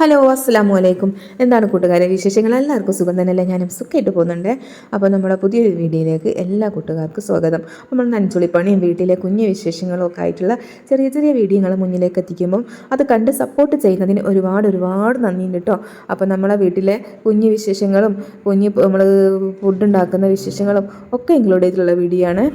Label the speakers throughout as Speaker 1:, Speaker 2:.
Speaker 1: Hello അസ്സാം വലൈക്കും എന്താണ് കൂട്ടുകാരെ വിശേഷങ്ങൾ? എല്ലാവർക്കും സുഖം തന്നെയല്ലേ? ഞാനും സുഖമായിട്ട് പോകുന്നുണ്ട്. അപ്പോൾ നമ്മുടെ പുതിയൊരു വീഡിയോയിലേക്ക് എല്ലാ കൂട്ടുകാർക്കും സ്വാഗതം. നമ്മൾ നനച്ചുളിപ്പണിയും വീട്ടിലെ കുഞ്ഞു വിശേഷങ്ങളും ഒക്കെ ആയിട്ടുള്ള ചെറിയ ചെറിയ വീഡിയോകൾ മുന്നിലേക്ക് എത്തിക്കുമ്പം അത് കണ്ട് സപ്പോർട്ട് ചെയ്യുന്നതിന് ഒരുപാട് ഒരുപാട് നന്ദിയുണ്ട് കേട്ടോ. അപ്പോൾ നമ്മളെ വീട്ടിലെ കുഞ്ഞു വിശേഷങ്ങളും കുഞ്ഞ് നമ്മൾ ഫുഡ് ഉണ്ടാക്കുന്ന വിശേഷങ്ങളും ഒക്കെ ഇൻക്ലൂഡ് ചെയ്തിട്ടുള്ള വീഡിയോ ആണ്.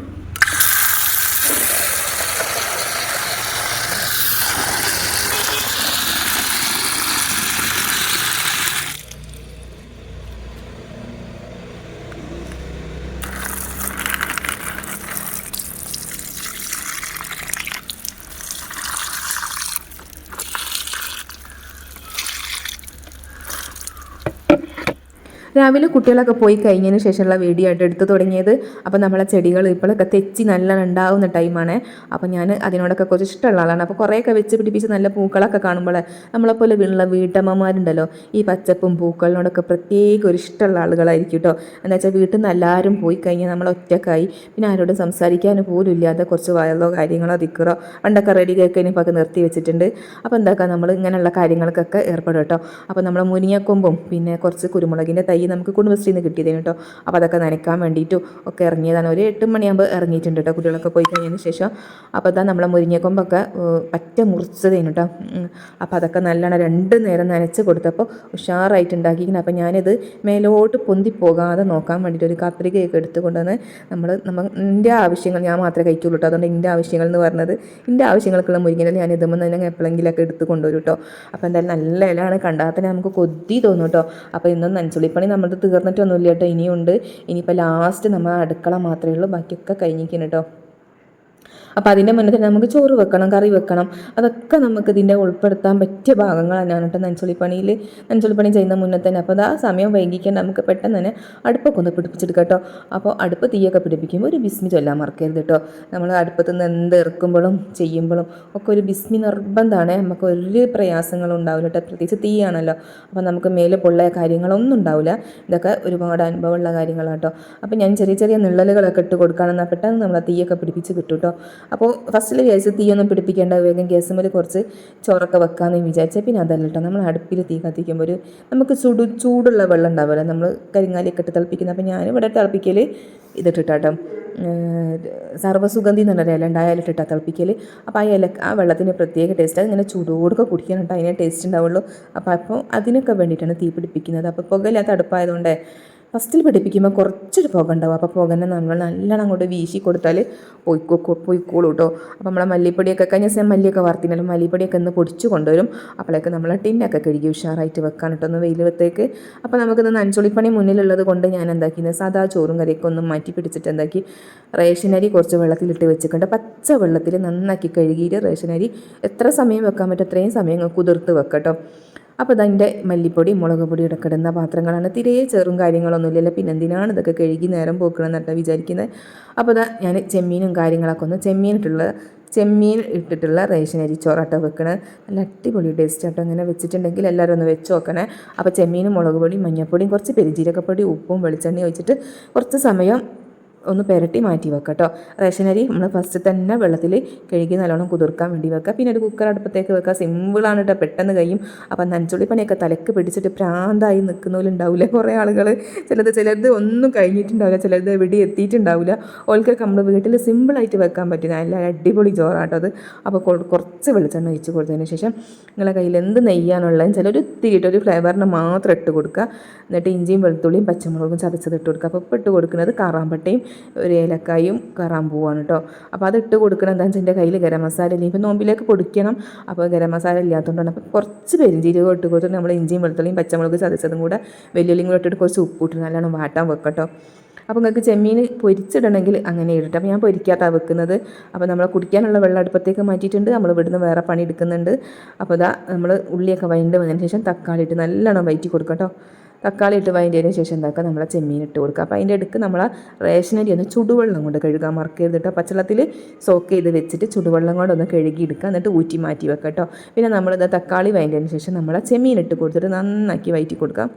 Speaker 1: രാവിലെ കുട്ടികളൊക്കെ പോയി കഴിഞ്ഞതിന് ശേഷമുള്ള വീഡിയോ ആയിട്ട് എടുത്തു തുടങ്ങിയത്. അപ്പോൾ നമ്മളെ ചെടികൾ ഇപ്പോഴൊക്കെ തെച്ചി നല്ല ഉണ്ടാവുന്ന ടൈമാണ് അപ്പോൾ ഞാൻ അതിനോടൊക്കെ കുറച്ച് ഇഷ്ടമുള്ള ആളാണ്. അപ്പോൾ കുറേയൊക്കെ വെച്ച് പിടിപ്പിച്ച് നല്ല പൂക്കളൊക്കെ കാണുമ്പോൾ നമ്മളെപ്പോലെ വീണുള്ള വീട്ടമ്മമാരുണ്ടല്ലോ ഈ പച്ചപ്പും പൂക്കളിനോടൊക്കെ പ്രത്യേക ഒരു ഇഷ്ടമുള്ള ആളുകളായിരിക്കും കേട്ടോ എന്താ വെച്ചാൽ വീട്ടിൽ നിന്ന് എല്ലാവരും പോയി കഴിഞ്ഞാൽ നമ്മൾ ഒറ്റക്കായി പിന്നെ ആരോടും സംസാരിക്കാൻ പോലും ഇല്ലാതെ കുറച്ച് വയലോ കാര്യങ്ങളോ ദിക്കറോ പണ്ടൊക്കെ റെഡി കേൾക്കാൻ ഇപ്പോൾ നിർത്തി വെച്ചിട്ടുണ്ട്. അപ്പോൾ എന്താക്കാം നമ്മൾ ഇങ്ങനെയുള്ള കാര്യങ്ങൾക്കൊക്കെ ഏർപ്പെടും കേട്ടോ അപ്പോൾ നമ്മൾ മുനിയക്കൊമ്പും പിന്നെ കുറച്ച് കുരുമുളകിന്റെ തൈ നമുക്ക് കുടുംബശ്രീയിൽ നിന്ന് കിട്ടിയതേനു കേട്ടോ അപ്പോൾ അതൊക്കെ നനയ്ക്കാൻ വേണ്ടിയിട്ടും ഒക്കെ ഇറങ്ങിയതാണ്. ഒരു എട്ട് മണിയാകുമ്പോൾ ഇറങ്ങിയിട്ടുണ്ട് കേട്ടോ കുട്ടികളൊക്കെ പോയി കഴിഞ്ഞതിന് ശേഷം. അപ്പോൾ അതാ നമ്മളെ മുരിങ്ങക്കൊമ്പൊക്കെ പറ്റ മുറിച്ചതേനു കേട്ടോ. അപ്പോൾ അതൊക്കെ നല്ലോണം രണ്ട് നേരം നനച്ച് കൊടുത്തപ്പോൾ ഉഷാറായിട്ട് ഉണ്ടാക്കിയിരിക്കുന്നത് അപ്പോൾ ഞാനിത് മേലോട്ട് പൊന്തി പോകാതെ നോക്കാൻ വേണ്ടിയിട്ട് ഒരു കത്രികയൊക്കെ എടുത്തുകൊണ്ട് തന്നെ നമ്മൾ നമ്മൾ എന്റെ ആവശ്യങ്ങൾ ഞാൻ മാത്രമേ കഴിക്കുള്ളൂ കേട്ടോ അതുകൊണ്ട് എന്റെ ആവശ്യങ്ങൾ എന്ന് പറഞ്ഞത് എന്റെ ആവശ്യങ്ങൾക്കുള്ള മുരിങ്ങനെ ഞാൻ ഇതുമ്പോൾ തന്നെ എപ്പോഴെങ്കിലൊക്കെ എടുത്ത് കൊണ്ടുവരും കേട്ടോ അപ്പോൾ എന്തായാലും നല്ല ഇലയാണ് കണ്ടാൽ തന്നെ നമുക്ക് കൊതി തോന്നും കേട്ടോ അപ്പോൾ ഇന്നും നനച്ചുള്ളിപ്പണി നമ്മുടെ തീർന്നിട്ടൊന്നുമില്ല കേട്ടോ. ഇനിയുണ്ട്. ഇനിയിപ്പോൾ ലാസ്റ്റ് നമ്മൾ അടുക്കള മാത്രമേ ഉള്ളൂ. ബാക്കിയൊക്കെ കഴിഞ്ഞിരിക്കുന്നു കേട്ടോ. അപ്പോൾ അതിന്റെ മുന്നേ തന്നെ നമുക്ക് ചോറ് വെക്കണം കറി വെക്കണം. അതൊക്കെ നമുക്ക് ഇതിന്റെ ഉൾപ്പെടുത്താൻ പറ്റിയ ഭാഗങ്ങൾ തന്നെയാണ് കേട്ടോ നനച്ചുള്ളിപ്പണിയിൽ നനച്ചുള്ളിപ്പണി ചെയ്യുന്ന മുന്നേ തന്നെ. അപ്പോൾ ആ സമയം വൈകിക്കേണ്ട നമുക്ക് പെട്ടെന്ന് തന്നെ അടുപ്പൊക്കെ ഒന്ന് പിടിപ്പിച്ചെടുക്കാം കേട്ടോ. അപ്പോൾ അടുപ്പ് തീയൊക്കെ പിടിപ്പിക്കുമ്പോൾ ഒരു ബിസ്മി ചൊല്ലാൻ മറക്കരുത് കേട്ടോ. നമ്മൾ അടുപ്പത്ത് നിന്ന് എന്ത് ഇറക്കുമ്പോഴും ചെയ്യുമ്പോഴും ഒക്കെ ഒരു ബിസ്മി നിർബന്ധമാണ്. നമുക്ക് ഒരു പ്രയാസങ്ങളും ഉണ്ടാവില്ല കേട്ടോ. പ്രത്യേകിച്ച് തീയാണല്ലോ. അപ്പോൾ നമുക്ക് മേലെ പൊള്ള കാര്യങ്ങളൊന്നും ഉണ്ടാവില്ല. ഇതൊക്കെ ഒരുപാട് അനുഭവമുള്ള കാര്യങ്ങളാണ് കേട്ടോ. അപ്പോൾ ഞാൻ ചെറിയ ചെറിയ നിള്ളലുകളൊക്കെ ഇട്ട് കൊടുക്കുകയാണെന്നാൽ പെട്ടെന്ന് നമ്മൾ തീയൊക്കെ പിടിപ്പിച്ച് കിട്ടും കേട്ടോ. അപ്പോൾ ഫസ്റ്റിൽ വിചാരിച്ച് തീയൊന്നും പിടിപ്പിക്കേണ്ട വേഗം ഗ്യാസ് ഗ്യാസുമ്മൽ കുറച്ച് ചോറൊക്കെ വെക്കാമെന്ന് വിചാരിച്ചാൽ പിന്നെ അതല്ല കേട്ടോ നമ്മൾ അടുപ്പിൽ തീ കത്തിക്കുമ്പോൾ ഒരു നമുക്ക് ചൂട് ചൂടുള്ള വെള്ളം ഉണ്ടാവുമല്ലോ നമ്മൾ കരിങ്ങാലിയൊക്കെ ഇട്ട് തിളപ്പിക്കുന്നത് അപ്പോൾ ഞാൻ ഇവിടെ തിളപ്പിക്കൽ ഇതിട്ടിട്ടാട്ടോ. സർവസുഗന്ധി എന്ന് പറഞ്ഞ ഇല ഉണ്ടായാലും ഇട്ടിട്ടാ തിളപ്പിക്കൽ അപ്പോൾ ആ ഇല ആ വെള്ളത്തിന് പ്രത്യേക ടേസ്റ്റ് അത് ഇങ്ങനെ ചൂടോടൊക്കെ കുടിക്കാൻ കേട്ടോ അതിനെ ടേസ്റ്റ് ഉണ്ടാവുള്ളൂ. അപ്പോൾ അപ്പോൾ അതിനൊക്കെ വേണ്ടിയിട്ടാണ് തീ പിടിപ്പിക്കുന്നത്. അപ്പോൾ പുകയില്ലാത്ത അടുപ്പായതുകൊണ്ട് ഫസ്റ്റിൽ പഠിപ്പിക്കുമ്പോൾ കുറച്ചൊരു പുക ഉണ്ടാവും അപ്പോൾ പുകനെ നമ്മൾ നല്ലോണം അങ്ങോട്ട് വീശി കൊടുത്താൽ പോയിക്കോ പോയിക്കോളൂ കേട്ടോ അപ്പോൾ നമ്മളെ മല്ലിപ്പൊടിയൊക്കെ കഴിഞ്ഞ ദിവസം മല്ലിയൊക്കെ വറുത്തിനല്ലോ മല്ലിപ്പൊടിയൊക്കെ ഒന്ന് പൊടിച്ച് കൊണ്ടുവരും. അപ്പോഴേക്ക് നമ്മൾ ടിന്നൊക്കെ കഴുകി ഉഷാറായിട്ട് വെക്കാൻ കേട്ടോ ഒന്ന് വെയിലത്തേക്ക് അപ്പോൾ നമുക്കിന്ന് നഞ്ചൊളിപ്പണി മുന്നിലുള്ളത് കൊണ്ട് ഞാൻ എന്താക്കിയെന്ന് സാധാ ചോറും കറിയൊക്കെ ഒന്ന് മാറ്റി പിടിച്ചിട്ട് എന്താക്കി റേഷനരി കുറച്ച് വെള്ളത്തിലിട്ട് വെച്ചിട്ടുണ്ട്. പച്ച വെള്ളത്തിൽ നന്നാക്കി കഴുകിയിട്ട് റേഷനരി എത്ര സമയം വെക്കാൻ പറ്റും? അത്രയും സമയം കുതിർത്ത് വെക്കട്ടോ അപ്പോൾ ഇതിന്റെ മല്ലിപ്പൊടി മുളക് പൊടി ഇടയ്ക്ക് ഇടുന്ന പാത്രങ്ങളാണ്. തിരയെ ചെറും കാര്യങ്ങളൊന്നുമില്ലല്ലോ. പിന്നെ എന്തിനാണ് ഇതൊക്കെ കഴുകി നേരം പോക്കണം എന്നിട്ട് വിചാരിക്കുന്നത് അപ്പോൾ ഇതാ ഞാൻ ചെമ്മീനും കാര്യങ്ങളൊക്കെ ഒന്ന് ചെമ്മീനിട്ടുള്ള ചെമ്മീൻ ഇട്ടിട്ടുള്ള റേഷൻ അരി ചോറാട്ടോ വെക്കണേ. നല്ല അടിപൊളി ടേസ്റ്റ് ആട്ടോ അങ്ങനെ വെച്ചിട്ടുണ്ടെങ്കിൽ എല്ലാവരും ഒന്ന് വെച്ച് നോക്കണേ. അപ്പോൾ ചെമ്മീനും മുളക് പൊടി മഞ്ഞൾപ്പൊടിയും കുറച്ച് പെരിജീരകപ്പൊടി ഉപ്പും വെളിച്ചെണ്ണയും ഒഴിച്ചിട്ട് കുറച്ച് സമയം ഒന്ന് പുരട്ടി മാറ്റി വെക്കുക കേട്ടോ റേഷൻ അരി നമ്മൾ ഫസ്റ്റ് തന്നെ വെള്ളത്തിൽ കഴുകി നല്ലോണം കുതിർക്കാൻ വേണ്ടി വെക്കുക പിന്നെ ഒരു കുക്കർ അടുപ്പത്തേക്ക് വെക്കുക സിമ്പിളാണ് കേട്ടോ പെട്ടെന്ന് കഴിയും. അപ്പം നനച്ചുള്ളി പണിയൊക്കെ തലക്ക് പിടിച്ചിട്ട് പ്രാന്തായി നിൽക്കുന്നവരുണ്ടാവില്ല കുറേ ആളുകൾ ചിലത് ചിലത് ഒന്നും കഴിഞ്ഞിട്ടുണ്ടാവില്ല. ചിലത് എവിടെ എത്തിയിട്ടുണ്ടാവില്ല. ഓൾക്കൊക്കെ നമ്മൾ വീട്ടിൽ സിമ്പിളായിട്ട് വെക്കാൻ പറ്റും. നല്ല അടിപൊളി ചോറാട്ടോ അത്. അപ്പോൾ കുറച്ച് വെളിച്ചെണ്ണ ഒഴിച്ച് കൊടുത്തതിന് ശേഷം നിങ്ങളെ കയ്യിൽ എന്ത് നെയ്യാണുള്ളത് ചിലർ ഇത്തിരിയിട്ട് ഒരു ഫ്ലേവറിന് മാത്രം ഇട്ട് കൊടുക്കുക എന്നിട്ട് ഇഞ്ചിയും വെളുത്തുള്ളിയും പച്ചമുളകും ചതച്ചത് ഇട്ട് കൊടുക്കുക അപ്പോൾ ഇട്ട് കൊടുക്കുന്നത് കാറാമ്പട്ടയും ഒരു ഏലക്കായും കറാമ്പൂവാണ് കേട്ടോ അപ്പോൾ അത് ഇട്ട് കൊടുക്കണം എന്താണെന്ന് വെച്ചാൽ എന്റെ കയ്യിൽ ഗരം മസാല ഇല്ല? ഇപ്പോൾ നോമ്പിലേക്ക് പൊടിക്കണം. അപ്പോൾ ഗരം മസാല ഇല്ലാത്തതുകൊണ്ടാണ് അപ്പോൾ കുറച്ച് പെരിഞ്ചീരകം ഇട്ട് കൊടുത്തിട്ട് നമ്മൾ ഇഞ്ചിയും വെളുത്തുള്ളിയും പച്ചമുളക് ചതച്ചതും കൂടെ വെല്ലുള്ളിയും കൂടെ ഇട്ടിട്ട് കുറച്ച് ഉപ്പിട്ട് നല്ലോണം വാട്ടാൻ വെക്കട്ടോ അപ്പോൾ നിങ്ങൾക്ക് ചെമ്മീൻ പൊരിച്ചിടണമെങ്കിൽ അങ്ങനെ ഇടട്ടെ അപ്പോൾ ഞാൻ പൊരിക്കാത്താണ് വെക്കുന്നത്. അപ്പോൾ നമ്മൾ കുടിക്കാനുള്ള വെള്ളം അടുപ്പത്തേക്ക് മാറ്റിയിട്ടുണ്ട്. നമ്മൾ ഇവിടുന്ന് വേറെ പണി എടുക്കുന്നുണ്ട്. അപ്പോൾ ഇതാ നമ്മൾ ഉള്ളിയൊക്കെ വൈകിട്ട് വന്നതിന് ശേഷം തക്കാളി ഇട്ട് നല്ലോണം വയറ്റി കൊടുക്കട്ടോ കേട്ടോ തക്കാളി ഇട്ട് വൈകിയതിന് ശേഷം എന്താക്കുക? നമ്മളെ ചെമ്മീൻ ഇട്ട് കൊടുക്കുക. അപ്പോൾ അതിന്റെ അടുക്ക് നമ്മൾ റേഷനരി ഒന്ന് ചുടുവെള്ളം കൊണ്ട് കഴുകാൻ മറക്കരുത് കേട്ടോ പച്ചവെള്ളത്തിൽ സോക്ക് ചെയ്ത് വെച്ചിട്ട് ചുടുവെള്ളം കൊണ്ട് ഒന്ന് കഴുകി എടുക്കുക. എന്നിട്ട് ഊറ്റി മാറ്റി വെക്കുക കേട്ടോ പിന്നെ നമ്മളിത് തക്കാളി വൈകിയതിന് ശേഷം നമ്മളെ ചെമ്മീൻ ഇട്ട് കൊടുത്തിട്ട് നന്നാക്കി വയറ്റി കൊടുക്കാം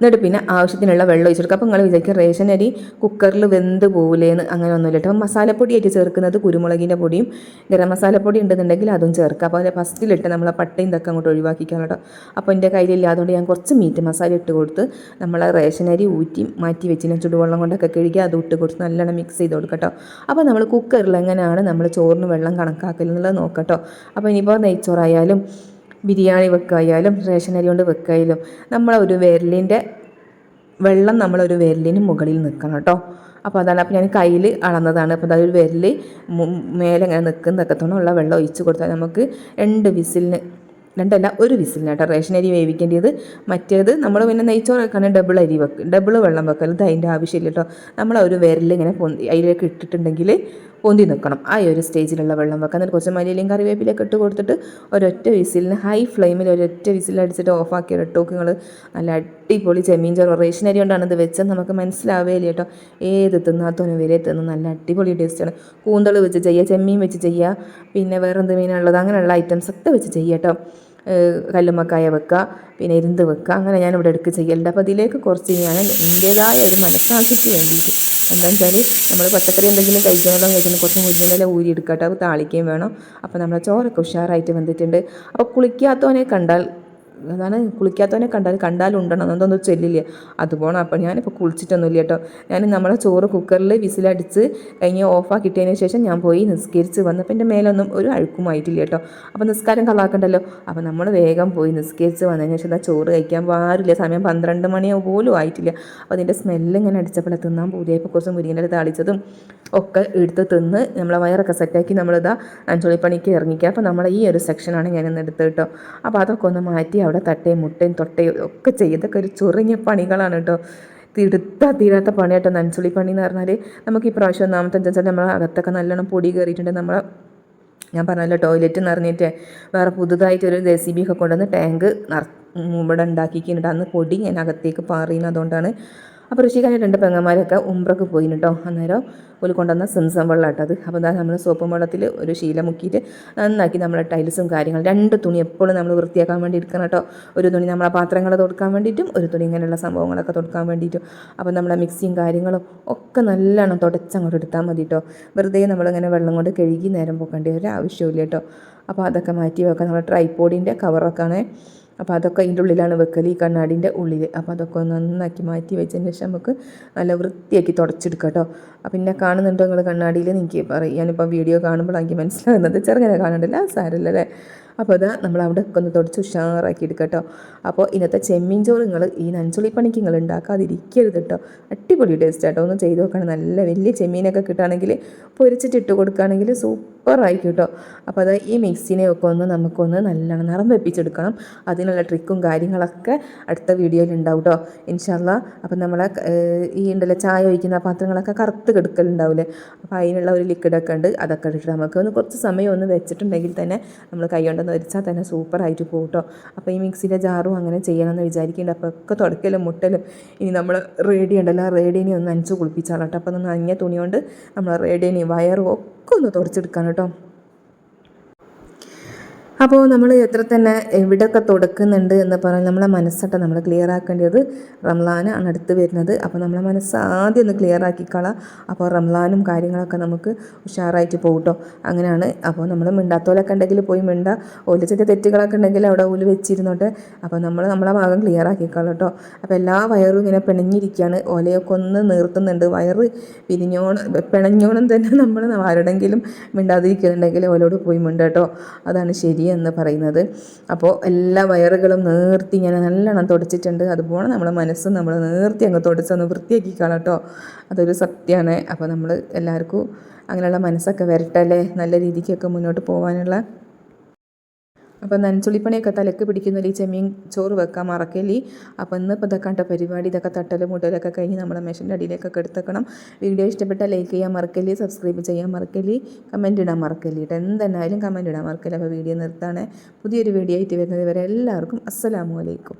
Speaker 1: എന്നിട്ട് പിന്നെ ആവശ്യത്തിനുള്ള വെള്ളം ഒഴിച്ചു കൊടുക്കുക അപ്പോൾ നിങ്ങൾ വിചാരിക്കുക റേഷൻ അരി കുക്കറിൽ വെന്ത് പോകില്ലേന്ന് അങ്ങനെ ഒന്നുമില്ല കേട്ടോ. മസാലപ്പൊടിയായിട്ട് ചേർക്കുന്നത് കുരുമുളകിന്റെ പൊടിയും ഗരം മസാലപ്പൊടി ഉണ്ടെന്നുണ്ടെങ്കിൽ അതും ചേർക്കുക അപ്പോൾ അതിന്റെ ഫസ്റ്റിലിട്ട് നമ്മളെ പട്ടയും ഇതൊക്കെ അങ്ങോട്ട് ഒഴിവാക്കിക്കാം കേട്ടോ. അപ്പോൾ എന്റെ കയ്യിലില്ലാതുകൊണ്ട് ഞാൻ കുറച്ച് മീറ്റ് മസാല ഇട്ട് കൊടുത്ത് നമ്മളെ റേഷൻ അരി ഊറ്റി മാറ്റി വെച്ചിന് ചുടുവെള്ളം കൊണ്ടൊക്കെ കഴുകി അത് ഇട്ട് കൊടുത്ത് നല്ലോണം മിക്സ് ചെയ്ത് കൊടുക്കട്ടോ അപ്പോൾ നമ്മൾ കുക്കറിൽ എങ്ങനെയാണ് നമ്മൾ ചോറിന് വെള്ളം കണക്കാക്കൽ എന്നുള്ളത് നോക്കട്ടോ അപ്പോൾ ഇനിയിപ്പോൾ നെയ്ച്ചോറായാലും ബിരിയാണി വെക്കായാലും റേഷൻ അരി കൊണ്ട് വെക്കായാലും നമ്മൾ ഒരു വിരലിന്റെ വെള്ളം നമ്മൾ ഒരു വിരലിന് മുകളിൽ നിൽക്കണം കേട്ടോ. അപ്പോൾ അതാണ് അപ്പോൾ ഞാൻ കയ്യിൽ അളന്നതാണ്. അപ്പോൾ അതൊരു വിരൽ മേലെ ഇങ്ങനെ നിൽക്കുന്നതൊക്കത്തോണമുള്ള വെള്ളം ഒഴിച്ച് കൊടുത്താൽ നമുക്ക് രണ്ട് വിസിലിന് രണ്ടല്ല ഒരു വിസിലിന് കേട്ടോ റേഷൻ അരി വേവിക്കേണ്ടത്. മറ്റേത് നമ്മൾ പിന്നെ നെയ്ച്ചോറ് വെക്കാണെങ്കിൽ ഡബിൾ അരി വെക്കും ഡബിൾ വെള്ളം വെക്കരുത്. അതിന്റെ ആവശ്യമില്ല കേട്ടോ. നമ്മൾ ഒരു വിരൽ ഇങ്ങനെ പൊന്തി അതിലേക്ക് ഇട്ടിട്ടുണ്ടെങ്കിൽ പൊന്തി നിൽക്കണം. ആ ഒരു സ്റ്റേജിലുള്ള വെള്ളം വെക്കാൻ. എന്നിട്ട് കുറച്ച് മല്ലിയിലും കറിവേപ്പിലൊക്കെ ഇട്ട് കൊടുത്തിട്ട് ഒരൊറ്റ വിസിലിന് ഹൈ ഫ്ലെയിമിൽ ഒരൊറ്റ വിസിലടിച്ചിട്ട് ഓഫാക്കി ഇട്ടോക്ക് നിങ്ങൾ നല്ല അടിപൊളി ചെമ്മീൻ ചോറ് റേഷൻ അരി കൊണ്ടാണ് ഇത് വെച്ചത് നമുക്ക് മനസ്സിലാവേല കേട്ടോ. ഏത് തിന്നാത്തോനും വരെ തിന്ന്. നല്ല അടിപൊളി ടേസ്റ്റാണ് കൂന്തൾ വെച്ച് ചെയ്യുക ചെമ്മീൻ വെച്ച് ചെയ്യുക പിന്നെ വേറെന്ത് മീനുള്ളത് അങ്ങനെയുള്ള ഐറ്റംസ് ഒക്കെ വെച്ച് ചെയ്യുക കേട്ടോ. കല്ലുമ്മക്കായ വെക്കുക പിന്നെ ഇരുന്ന് വെക്കുക അങ്ങനെ ഞാൻ ഇവിടെ എടുക്കുക ചെയ്യലുണ്ട് അപ്പോൾ അതിലേക്ക് കുറച്ച് ഞാൻ എന്റേതായ ഒരു മനസ്സാക്ഷിക്ക് വേണ്ടിയിട്ട് എന്താണെന്ന് വെച്ചാൽ നമ്മൾ പച്ചക്കറി എന്തെങ്കിലും കഴിക്കണമല്ലോ കഴിക്കുന്ന കുറച്ച് മുരിങ്ങയില ഊരി എടുക്കട്ടെ. അത് താളിക്കുകയും വേണം. അപ്പോൾ നമ്മളെ ചോറൊക്കെ ഉഷാറായിട്ട് വന്നിട്ടുണ്ട് അപ്പോൾ കുളിക്കാത്തവനെ കണ്ടാൽ അതാണ് കുളിക്കാത്തവനെ കണ്ടാൽ കണ്ടാലും ഉണ്ടണം. എന്നൊന്നും ചെല്ലില്ല. അതുപോലെ അപ്പോൾ ഞാനിപ്പോൾ കുളിച്ചിട്ടൊന്നുമില്ല കേട്ടോ. ഞാൻ നമ്മളെ ചോറ് കുക്കറിൽ വിസിലടിച്ച് കഴിഞ്ഞ് ഓഫാക്കിയിട്ടതിന് ശേഷം ഞാൻ പോയി നിസ്കരിച്ച് വന്നപ്പോൾ എന്റെ മേലൊന്നും ഒരു അഴുക്കുമായിട്ടില്ല കേട്ടോ. അപ്പോൾ നിസ്കാരം കളാക്കണ്ടല്ലോ. അപ്പോൾ നമ്മൾ വേഗം പോയി നിസ്കരിച്ച് വന്നതിന് ശേഷം ആ ചോറ് കഴിക്കാൻ പാടില്ല. സമയം പന്ത്രണ്ട് മണിയോ പോലും ആയിട്ടില്ല. അപ്പോൾ അതിന്റെ സ്മെല്ല് ഇങ്ങനെ അടിച്ചപ്പോൾ തിന്നാൻ പൂതിയായപ്പോൾ കുറച്ച് മുരിങ്ങന്റെ താളിച്ചതും ഒക്കെ എടുത്ത് തിന്ന് നമ്മളെ വയറൊക്കെ സെറ്റാക്കി നമ്മളിതാ അഞ്ചുളിപ്പണിക്ക് ഇറങ്ങിക്കുക അപ്പോൾ നമ്മളെ ഈ ഒരു സെക്ഷനാണ് ഞാൻ ഇന്ന് കേട്ടോ. അപ്പോൾ അതൊക്കെ ഒന്ന് മാറ്റി അവിടെ തട്ടയും മുട്ടയും തൊട്ടയും ഒക്കെ ചെയ്തൊക്കെ ഒരു ചുറിഞ്ഞ പണികളാണ് കേട്ടോ. തീർത്താ തീരാത്ത പണിയായിട്ട് നൻസുളി പണി എന്ന് പറഞ്ഞാൽ നമുക്ക് ഈ പ്രാവശ്യം ഒന്നാമത്തെ വെച്ചാൽ നമ്മളെ അകത്തൊക്കെ നല്ലോണം പൊടി കയറിയിട്ടുണ്ട്. നമ്മൾ ഞാൻ പറഞ്ഞല്ലോ ടോയ്ലറ്റ് നിറഞ്ഞിട്ട് വേറെ പുതുതായിട്ടൊരു ജെ സി ബി ഒക്കെ കൊണ്ടുവന്ന് ടാങ്ക് നിറ ഇവിടെ ഉണ്ടാക്കിക്കുന്നുണ്ട് അന്ന് പൊടി ഞാൻ അകത്തേക്ക് പാറിയുന്നത് അതുകൊണ്ടാണ് അപ്പോൾ ഋഷിക്കാരെ രണ്ട് പെങ്ങന്മാരൊക്കെ ഉമ്പ്രക്ക് പോയി കേട്ടോ അന്നേരം ഒരു കൊണ്ടുവന്ന സിംസം വെള്ളം അത്. അപ്പോൾ എന്താ നമ്മൾ സോപ്പും വെള്ളത്തിൽ ഒരു ശീല മുക്കിയിട്ട് നന്നാക്കി നമ്മളെ ടൈൽസും കാര്യങ്ങളും രണ്ട് തുണി എപ്പോഴും നമ്മൾ വൃത്തിയാക്കാൻ വേണ്ടി എടുക്കണം കേട്ടോ. ഒരു തുണി നമ്മളെ പാത്രങ്ങൾ തുടക്കാൻ വേണ്ടിയിട്ടും ഒരു തുണി ഇങ്ങനെയുള്ള സംഭവങ്ങളൊക്കെ തുടക്കാൻ വേണ്ടിയിട്ടും. അപ്പോൾ നമ്മളെ മിക്സിയും കാര്യങ്ങളും ഒക്കെ നല്ലോണം തുടച്ചങ്ങോട്ട് എടുത്താൽ മതി കേട്ടോ. വെറുതെ നമ്മളിങ്ങനെ വെള്ളം കൊണ്ട് കഴുകി നേരം പോക്കേണ്ട ഒരു ആവശ്യമില്ല കേട്ടോ. അപ്പോൾ അതൊക്കെ മാറ്റി വെക്കാം. നമ്മുടെ ട്രൈപ്പോഡിന്റെ കവറൊക്കെ ആണേ. അപ്പോൾ അതൊക്കെ അതിന്റെ ഉള്ളിലാണ് വെക്കൽ ഈ കണ്ണാടിന്റെ ഉള്ളിൽ അപ്പോൾ അതൊക്കെ നന്നാക്കി മാറ്റി വെച്ചതിന് ശേഷം നമുക്ക് നല്ല വൃത്തിയാക്കി തുടച്ചെടുക്കാം കേട്ടോ. പിന്നെ കാണുന്നുണ്ടോ നിങ്ങൾ കണ്ണാടിയിൽ എനിക്ക് പറയും. ഞാനിപ്പോൾ വീഡിയോ കാണുമ്പോൾ എനിക്ക് മനസ്സിലാകുന്നത്. ചെറുങ്ങനെ കാണണ്ടല്ല സാരല്ല അല്ലേ? അപ്പോൾ അത് നമ്മൾ അവിടെ ഒന്ന് തുടച്ച് ഉഷാറാക്കി എടുക്കുക കേട്ടോ. അപ്പോൾ ഇന്നത്തെ ചെമ്മീൻ ചോറ് നിങ്ങൾ ഈ നഞ്ചുളി പണിക്ക് നിങ്ങൾ ഉണ്ടാക്കാതിരിക്കരുത് കേട്ടോ. അടിപൊളി ടേസ്റ്റ് കേട്ടോ ഒന്ന് ചെയ്ത് നോക്കണം. നല്ല വലിയ ചെമ്മീനൊക്കെ കിട്ടുകയാണെങ്കിൽ പൊരിച്ചിട്ട് ഇട്ട് കൊടുക്കുകയാണെങ്കിൽ സൂപ്പറായിരിക്കും കേട്ടോ. അപ്പോൾ അത് ഈ മിക്സിനെ ഒക്കെ ഒന്ന് നമുക്കൊന്ന് നല്ലോണം നിറം വെപ്പിച്ചെടുക്കണം. അതിനുള്ള ട്രിക്കും കാര്യങ്ങളൊക്കെ അടുത്ത വീഡിയോയിൽ ഉണ്ടാവും കേട്ടോ ഇൻഷാല്ല അപ്പം നമ്മളെ ഈ ഉണ്ടല്ലോ ചായ ഒഴിക്കുന്ന പാത്രങ്ങളൊക്കെ കറുത്ത് കെടുക്കലുണ്ടാവില്ലേ അപ്പോൾ അതിനുള്ള ഒരു ലിക്വിഡൊക്കെ ഉണ്ട് അതൊക്കെ ഇട്ടിട്ട് നമുക്ക് ഒന്ന് കുറച്ച് സമയം ഒന്ന് വെച്ചിട്ടുണ്ടെങ്കിൽ തന്നെ നമ്മൾ കൈ കൊണ്ടൊന്ന് വരച്ചാൽ തന്നെ സൂപ്പറായിട്ട് പോകും കേട്ടോ അപ്പോൾ ഈ മിക്സിയുടെ ജാറും അങ്ങനെ ചെയ്യണമെന്ന് വിചാരിക്കുന്നുണ്ട് അപ്പോൾ ഒക്കെ തുടക്കലും മുട്ടലും ഇനി നമ്മൾ റേഡി ഉണ്ടല്ലോ റേഡിയനെ ഒന്ന് നനച്ച് കുളിപ്പിച്ചാൽ കേട്ടോ അപ്പോൾ ഒന്ന് നനഞ്ഞ തുണി കൊണ്ട് നമ്മൾ റേഡിയനെയും വയറും ഒക്കെ ഒന്ന് തുടച്ചെടുക്കാൻ കേട്ടോ അപ്പോൾ നമ്മൾ എത്ര തന്നെ എവിടെയൊക്കെ തുടക്കുന്നുണ്ട് എന്ന് പറഞ്ഞാൽ നമ്മളെ മനസ്സട്ടെ നമ്മൾ ക്ലിയർ ആക്കേണ്ടത് റംലാനാണ് അടുത്ത് വരുന്നത്. അപ്പോൾ നമ്മളെ മനസ്സ് ആദ്യം ഒന്ന് ക്ലിയർ ആക്കിക്കളാം. അപ്പോൾ റംലാനും കാര്യങ്ങളൊക്കെ നമുക്ക് ഉഷാറായിട്ട് പോകട്ടോ അങ്ങനെയാണ്. അപ്പോൾ നമ്മൾ മിണ്ടാത്തോലൊക്കെ ഉണ്ടെങ്കിൽ പോയി മിണ്ട. ഓൽ ചെറിയ തെറ്റുകളൊക്കെ ഉണ്ടെങ്കിൽ അവിടെ ഓൽ വെച്ചിരുന്നോട്ടെ. അപ്പോൾ നമ്മൾ നമ്മളെ ഭാഗം ക്ലിയർ ആക്കിക്കളാം കേട്ടോ അപ്പോൾ എല്ലാ വയറും ഇങ്ങനെ പിണഞ്ഞിരിക്കുകയാണ് ഓലയൊക്കെ ഒന്ന് നിർത്തുന്നുണ്ട്. വയറ് പിരിഞ്ഞോണം പിണഞ്ഞോണം തന്നെ നമ്മൾ ആരുടെങ്കിലും മിണ്ടാതിരിക്കുന്നുണ്ടെങ്കിൽ ഓലോട് പോയി മിണ്ട കേട്ടോ അതാണ് ശരി. എന്ന് പറയുന്നത്. അപ്പോൾ എല്ലാ വയറുകളും നേർത്തി ഇങ്ങനെ നല്ലോണം തുടച്ചിട്ടുണ്ട്. അതുപോലെ നമ്മുടെ മനസ്സും നമ്മൾ നേർത്തി അങ്ങ് തുടച്ചൊന്ന് വൃത്തിയാക്കി കേട്ടോ. അതൊരു സത്യമാണ് അപ്പോൾ നമ്മൾ എല്ലാവർക്കും അങ്ങനെയുള്ള മനസ്സൊക്കെ വരട്ടല്ലേ നല്ല രീതിക്കൊക്കെ മുന്നോട്ട് പോകാനുള്ള അപ്പോൾ നനച്ചുള്ളിപ്പണിയൊക്കെ തലക്ക് പിടിക്കുന്നതിൽ ഈ ചെമ്മീൻ ചോറ് വെക്കാൻ മറക്കല്ലേ? അപ്പോൾ ഇന്ന് ഇപ്പോൾ ഇതൊക്കെ കണ്ട പരിപാടി ഇതൊക്കെ തട്ടലും മുട്ടലൊക്കെ കഴിഞ്ഞ് നമ്മുടെ മെഷീന്റെ അടിയിലേക്കൊക്കെ എടുത്തേക്കണം വീഡിയോ ഇഷ്ടപ്പെട്ട ലൈക്ക് ചെയ്യാൻ മറക്കല്ലേ? സബ്സ്ക്രൈബ് ചെയ്യാൻ മറക്കല്ലേ? കമന്റ് ഇടാൻ മറക്കല്ലേ? കേട്ടോ. എന്തെന്നായാലും കമന്റ് ഇടാൻ മറക്കല്ലേ? അപ്പോൾ വീഡിയോ നിർത്താണ്. പുതിയൊരു വീഡിയോ ആയിട്ട് വരുന്നത് വരെ എല്ലാവർക്കും അസ്സലാമു അലൈക്കും.